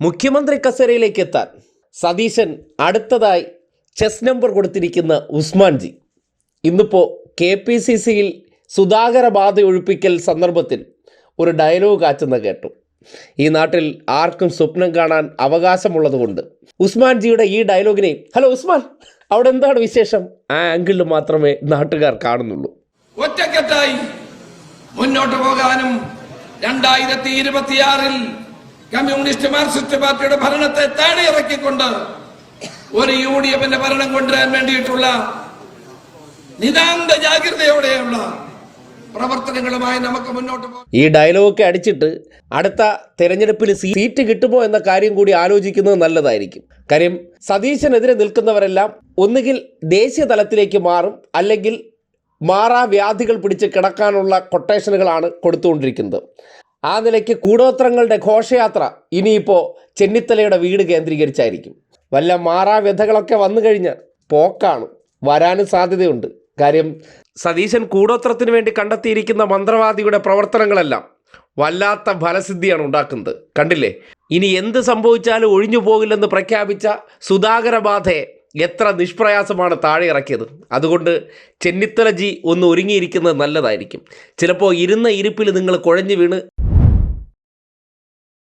മുഖ്യമന്ത്രി കസേരയിലേക്ക് എത്താൻ സതീശൻ അടുത്തതായി ചെസ് നമ്പർ കൊടുത്തിരിക്കുന്ന ഉസ്മാൻജി. ഇന്നിപ്പോൾ കെ പി സി സിയിൽ സുധാകര ബാധ ഒഴിപ്പിക്കൽ സന്ദർഭത്തിൽ ഒരു ഡയലോഗ് ആച്ചെന്ന് കേട്ടു. ഈ നാട്ടിൽ ആർക്കും സ്വപ്നം കാണാൻ അവകാശമുള്ളതുകൊണ്ട് ഉസ്മാൻജിയുടെ ഈ ഡയലോഗിനെ ഹലോ ഉസ്മാൻ അവിടെ എന്താണ് വിശേഷം? ആ ആംഗിളിൽ മാത്രമേ നാട്ടുകാർ കാണുന്നുള്ളൂ. ഒറ്റക്കെട്ടായി മുന്നോട്ട് പോകാനും രണ്ടായിരത്തി ഇരുപത്തിയാറിൽ കമ്മ്യൂണിസ്റ്റ് മാർക്സിസ്റ്റ് പാർട്ടിയുടെ ഭരണത്തെ താഴെ ഇറക്കിക്കൊണ്ട് ഒരു യു ഡി എഫിന്റെ ഭരണം കൊണ്ടുവരാൻ വേണ്ടിയിട്ടുള്ള നിതാന്ത ജാഗ്രതയോടെയുള്ള പ്രവർത്തനങ്ങളുമായി നമുക്ക് മുന്നോട്ട് പോകാം ഈ ഡയലോഗൊക്കെ അടിച്ചിട്ട് അടുത്ത തെരഞ്ഞെടുപ്പിൽ സീറ്റ് കിട്ടുമോ എന്ന കാര്യം കൂടി ആലോചിക്കുന്നത് നല്ലതായിരിക്കും. കാര്യം സതീശനെതിരെ നിൽക്കുന്നവരെല്ലാം ഒന്നുകിൽ ദേശീയ തലത്തിലേക്ക് മാറും അല്ലെങ്കിൽ മാറാ വ്യാധികൾ പിടിച്ച് കിടക്കാനുള്ള കൊട്ടേഷനുകളാണ് കൊടുത്തുകൊണ്ടിരിക്കുന്നത്. ആ നിലയ്ക്ക് കൂടോത്രങ്ങളുടെ ഘോഷയാത്ര ഇനിയിപ്പോൾ ചെന്നിത്തലയുടെ വീട് കേന്ദ്രീകരിച്ചായിരിക്കും. വല്ല മാറാ വ്യഥകളൊക്കെ വന്നു കഴിഞ്ഞാൽ പോക്കാണ്. വരാനും സാധ്യതയുണ്ട്. കാര്യം സതീശൻ കൂടോത്രത്തിന് വേണ്ടി കണ്ടെത്തിയിരിക്കുന്ന മന്ത്രവാദിയുടെ പ്രവർത്തനങ്ങളെല്ലാം വല്ലാത്ത ഫലസിദ്ധിയാണ് ഉണ്ടാക്കുന്നത്. കണ്ടില്ലേ? ഇനി എന്ത് സംഭവിച്ചാലും ഒഴിഞ്ഞു പോകില്ലെന്ന് പ്രഖ്യാപിച്ച സുധാകരബാധയെ എത്ര നിഷ്പ്രയാസമാണ് താഴെ ഇറക്കിയത്. അതുകൊണ്ട് ചെന്നിത്തല ജി ഒന്ന് ഒരുങ്ങിയിരിക്കുന്നത് നല്ലതായിരിക്കും. ചിലപ്പോൾ ഇരുന്ന ഇരിപ്പിൽ നിങ്ങൾ കുഴഞ്ഞു വീണ്